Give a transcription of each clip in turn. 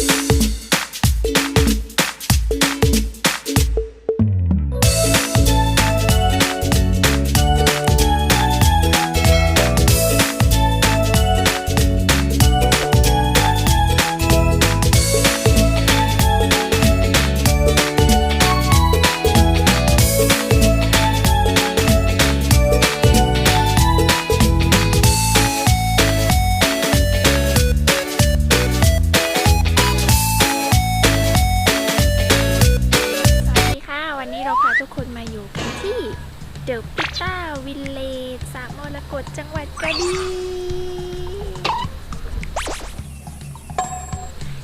ส มาอยู่กันที่เดอะปิต้าวิลเลจสามมรกตจังหวัดกระบี่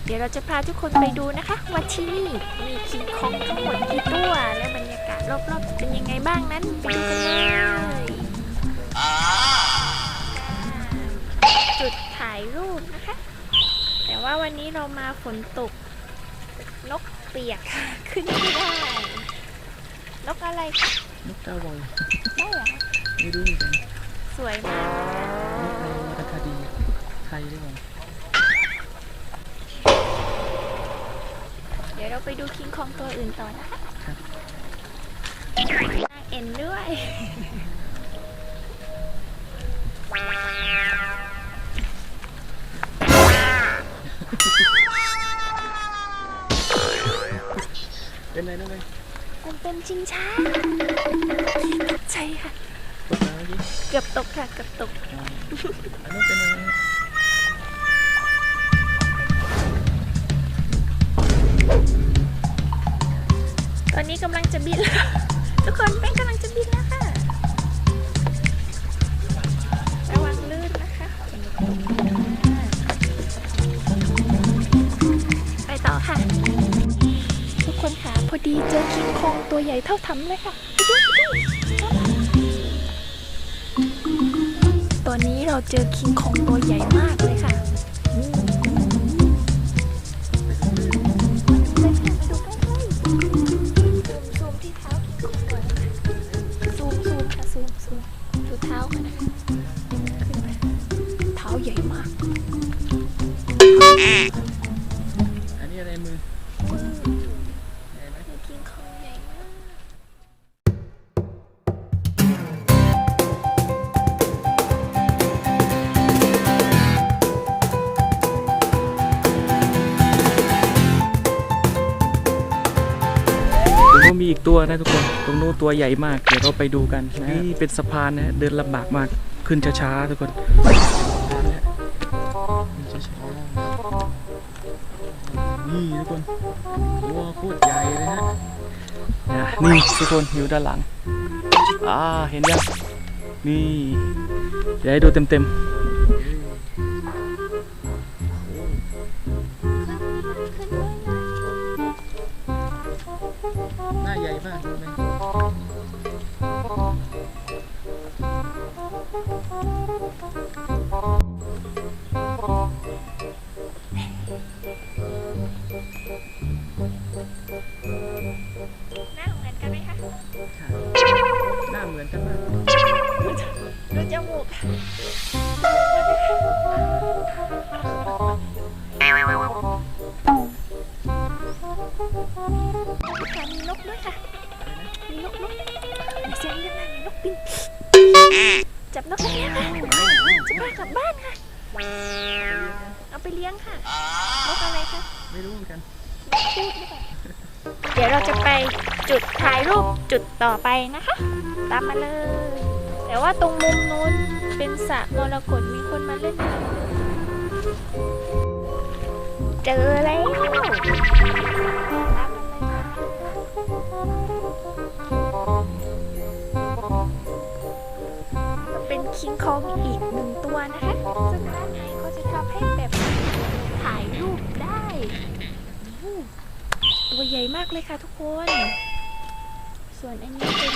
เดี๋ยวเราจะพาทุกคนไปดูนะคะว่าที่นี่มีคิงคองทั้งหมดกี่ตัวและบรรยากาศรอบๆเป็นยังไงบ้างนั้นไปดูกันเลยจุดถ่ายรูปนะคะ แต่ว่าวันนี้เรามาฝนตกนกเปียกขึ้นไม่ได้ นกอะไรคะนกกาวอยใช่เหรอไม่รู้เหมือนกันสวยมากเลยอะนกในวรรณคดีไทยด้วยกันเดี๋ยวเราไปดูคิงคองตัวอื่นต่อนะคะนางเอ็นด้วย เป็นไรนะเว้ย มันเป็นชิงช้าตกใจค่ะ ตกแล้วดิเกือบตกค่ะ เกือบตก อันนี้เป็นอะไรตอนนี้กำลังจะบินแล้ว ทุกคนเป็นกำลัง อดีเจอคิงคองตัวใหญ่เท่าทำเลยค่ะ ตอนนี้เราเจอคิงคองตัวใหญ่มากเลยค่ะ ตัวนะทุกคน ตรงนู้นตัวใหญ่มาก เดี๋ยวเราไปดูกันนะนี่เป็นสะพานนะเดินลำบากมาก ขึ้นช้าๆทุกคนนี่ทุกคนตัวโคตรใหญ่เลยฮะนะนี่ทุกคนอยู่ด้านหลัง อ่า เห็นยัง นี่เดี๋ยวให้ดูเต็มๆ หน้าใหญ่มากเลยหน้าเหมือนกันไหมคะหน้าเหมือนกันมาก ดูจมูก อะไรมีนกบินจับนกไปเลี้ยงค่ะจะพากลับบ้านค่ะ เอาไปเลี้ยงค่ะนกอะไรคะไม่รู้เหมือนกันพูดหรือเปล่าเดี๋ยวเราจะไปจุดถ่ายรูปจุดต่อไปนะคะ ตามมาเลย แต่ว่าตรงมุมนู้นเป็นสระมรกตมีคนมาเล่นน้ำเจอแล้ว เป็นคิงคองอีกหนึ่งตัวนะคะซึ่งด้านในเขาจะทำให้แบบถ่ายรูปได้ ตัวใหญ่มากเลยค่ะทุกคน ส่วนอันนี้เป็น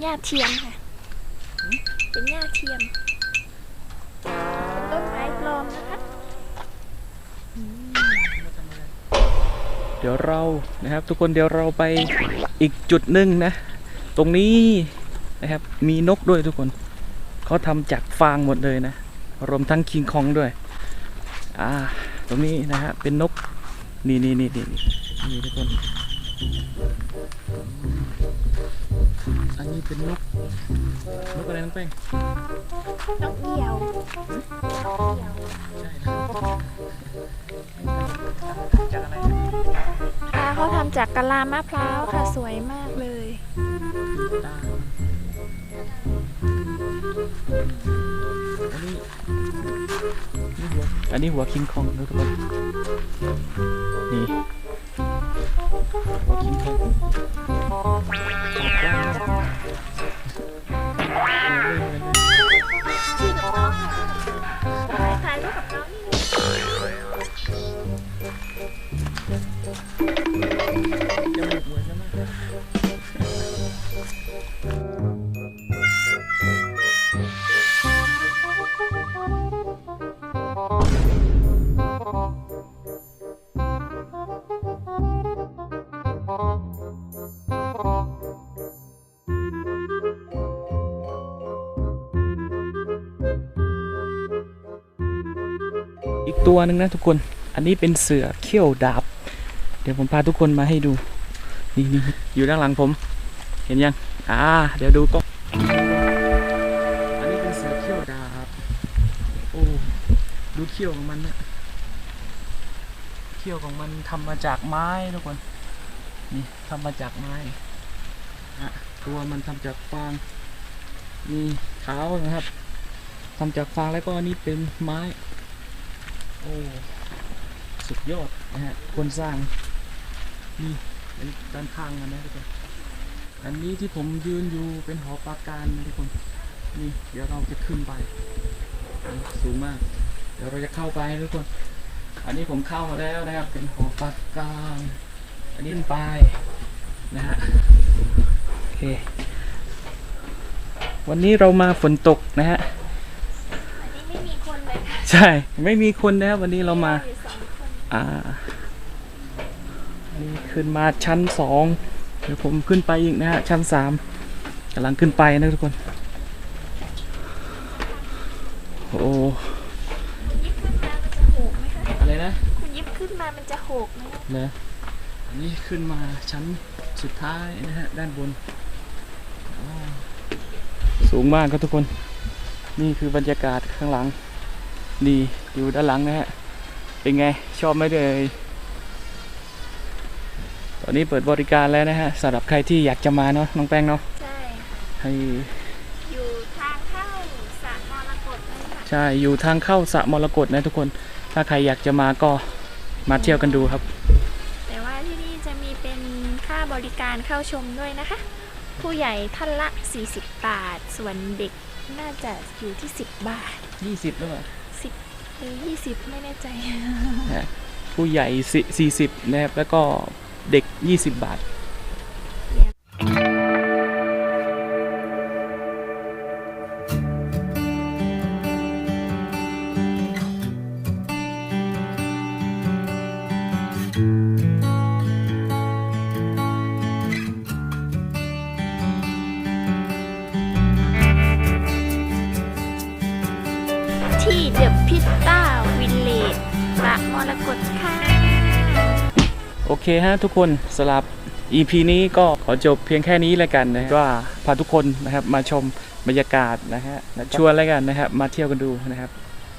หญ้าเทียมค่ะ เป็นหญ้าเทียม เป็นต้นไม้ปลอมนะคะเดี๋ยวเรานะครับ ทุกคนเดี๋ยวเราไปอีกจุดหนึ่งนะ ตรงนี้ นะครับ มีนกด้วยทุกคนเขาทำจากฟางหมดเลยนะ รวมทั้งคิงคองด้วย อ่า ตรงนี้นะฮะเป็นนก นี่นี่นี่นี่นี่ทุกคน อันนี้เป็นนก นกอะไรน้องแป้งนกเหยี่ยวใช่ครับจากอะไรค่ะเขาทำจากกะลามะพร้าวค่ะสวยมากเลยตา อันนี้นี่หัวอันนี้หัวคิงคองนะทุกคนนี่หัวคิงคอง อีกตัวหนึ่งนะทุกคน อันนี้เป็นเสือเขี้ยวดาบ เดี๋ยวผมพาทุกคนมาให้ดู นี่นี่อยู่ด้านหลังผม เห็นยัง อ่า เดี๋ยวดูก็ เขี้ยวของมันเนี่ยเขี้ยวของมันทำมาจากไม้ทุกคน นี่ทำมาจากไม้อะตัวมันทำจากฟางนี่เท้านะครับทำจากฟางแล้วก็อันนี้เป็นไม้ โอ้สุดยอดนะฮะคนสร้าง นี่เป็นด้านข้างกันนะทุกคน อันนี้ที่ผมยืนอยู่เป็นหอปราการนะทุกคน นี่เดี๋ยวเราจะขึ้นไป สูงมาก เดี๋ยวเราจะเข้าไปนะทุกคน อันนี้ผมเข้ามาแล้วนะครับ เป็นหอปราการอันนี้ขึ้นไปนะฮะโอเค วันนี้เรามาฝนตกนะฮะอันนี้ไม่มีคนเลยค่ะใช่ ไม่มีคนนะครับวันนี้เรามา อยู่สองคนอ่านี่ขึ้นมาชั้นสองเดี๋ยวผมขึ้นไปอีกนะฮะชั้นสามกำลังขึ้นไปนะทุกคน โอ้ จะโหกไหมคะเนะอันนี้ขึ้นมาชั้นสุดท้ายนะฮะด้านบนอ้าวสูงมากครับทุกคน นี่คือบรรยากาศข้างหลังนี่อยู่ด้านหลังนะฮะ เป็นไงชอบไหมเอ่ยตอนนี้เปิดบริการแล้วนะฮะสำหรับใครที่อยากจะมาเนาะน้องแป้งเนาะใช่ค่ะให้อยู่ทางเข้าสระมรกตเลยค่ะใช่อยู่ทางเข้าสระมรกตนะทุกคน ถ้าใครอยากจะมาก็ มาเที่ยวกันดูครับ แต่ว่าที่นี่จะมีเป็นค่าบริการเข้าชมด้วยนะคะ ผู้ใหญ่ท่านละ 40 บาท ส่วนเด็กน่าจะอยู่ที่ 10 บาท 20หรือเปล่า10หรือ20 ไม่แน่ใจ ผู้ใหญ่สิ40 นะครับ แล้วก็เด็ก 20 บาท เดอะพิตต้าวิลเลจสระมรกตค่ะ โอเคฮะทุกคนสำหรับ EP นี้ก็ขอจบเพียงแค่นี้แล้วกันนะว่าพาทุกคนนะครับมาชมบรรยากาศนะฮะและชวนแล้วกันนะครับ มาเที่ยวกันดูนะครับ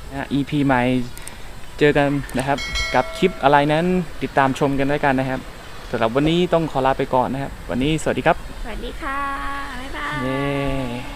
นะฮะ EP ใหม่เจอกันนะครับ กับคลิปอะไรนั้นติดตามชมกันได้กันนะครับสำหรับวันนี้ต้องขอลาไปก่อนนะครับ วันนี้สวัสดีครับ สวัสดีค่ะ บ๊ายบาย เย้